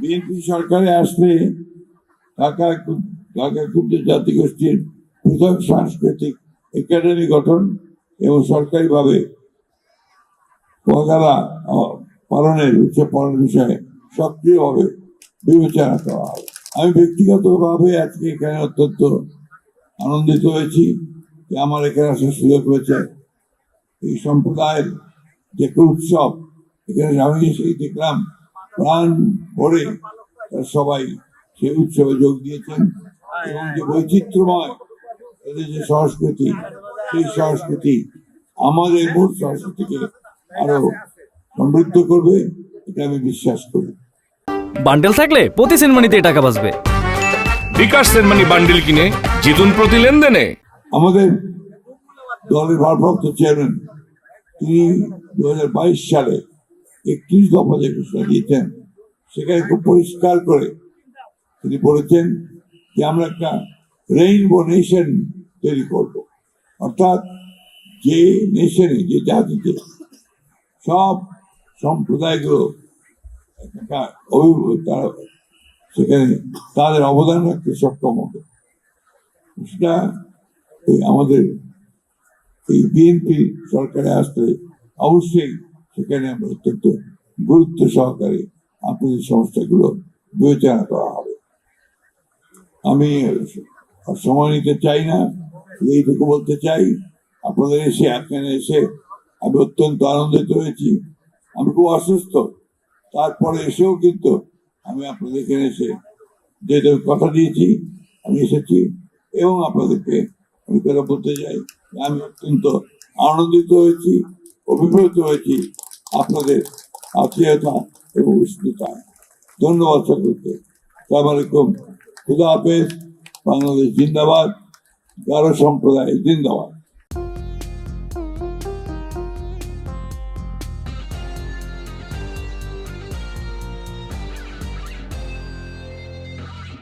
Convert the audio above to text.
BNP সরকারে আসলে ঢাকা ঢাকা ক্ষুদ্র জাতিগোষ্ঠীর পৃথক সাংস্কৃতিক একাডেমি গঠন এবং সরকারিভাবে পতাকা পালনের উৎসব পালনের বিষয়ে সক্রিয়ভাবে বিবেচনা করা হবে আমি ব্যক্তিগতভাবে আজকে এখানে অত্যন্ত আনন্দিত হয়েছি যে আমার এখানে আসার সুযোগ হয়েছে। এই সম্প্রদায়ের যে উৎসব, এখানে আমি সেই দেখলাম প্রাণ ভরে সবাই সেই উৎসবে যোগ দিয়েছেন। এবং যে বৈচিত্র্যময় এদের যে সংস্কৃতি সেই সংস্কৃতি আমাদের মূল সংস্কৃতিকে আরও সমৃদ্ধ করবে এটা আমি বিশ্বাস করি। বান্ডেল থাকলে প্রতি সেনমানিতে টাকা বাঁচবে। বিকাশ সেনমানি বান্ডিল কিনে জিতুন প্রতি লেনদেনে। আমাদের দলের ভারপ্রাপ্ত চেয়ারম্যান তিনি দু হাজার বাইশ সালে একত্রিশ দফা যে ঘোষণা দিয়েছেন, সেখানে খুব পরিষ্কার করে তিনি বলেছেন যে আমরা একটা রেইনবো নেশন তৈরি করব। অর্থাৎ যে নেশনে যে জাতিতে সব সম্প্রদায়গুলো তারা সেখানে তাদের অবদান রাখতে সক্ষম হবে। সেটা এই আমাদের এই বিএনপি সরকারে আসতে অবশ্যই সেখানে আমরা অত্যন্ত গুরুত্ব সহকারে আপনাদের সমস্যাগুলো বিবেচনা করা হবে। আমি সময় নিতে চাই না, এইটুকু বলতে চাই, আপনাদের এসে এখানে এসে আমি অত্যন্ত আনন্দিত হয়েছি। আমি খুব অসুস্থ। তারপরে এসেও কিন্তু আমি আপনাদের এখানে এসে যেটা কথা দিয়েছি, আমি এসেছি এবং আপনাদেরকে আমি কথা বলতে চাই। আমি অত্যন্ত আনন্দিত হয়েছি, অভিভূত হয়েছি। আপনাদের আত্মীয়তা এবং উষ্ণতায় ধন্যবাদ সকলকে। সালাম আলাইকুম। খুদা হাফেজ। বাংলাদেশ জিন্দাবাদ। গারো সম্প্রদায় জিন্দাবাদ।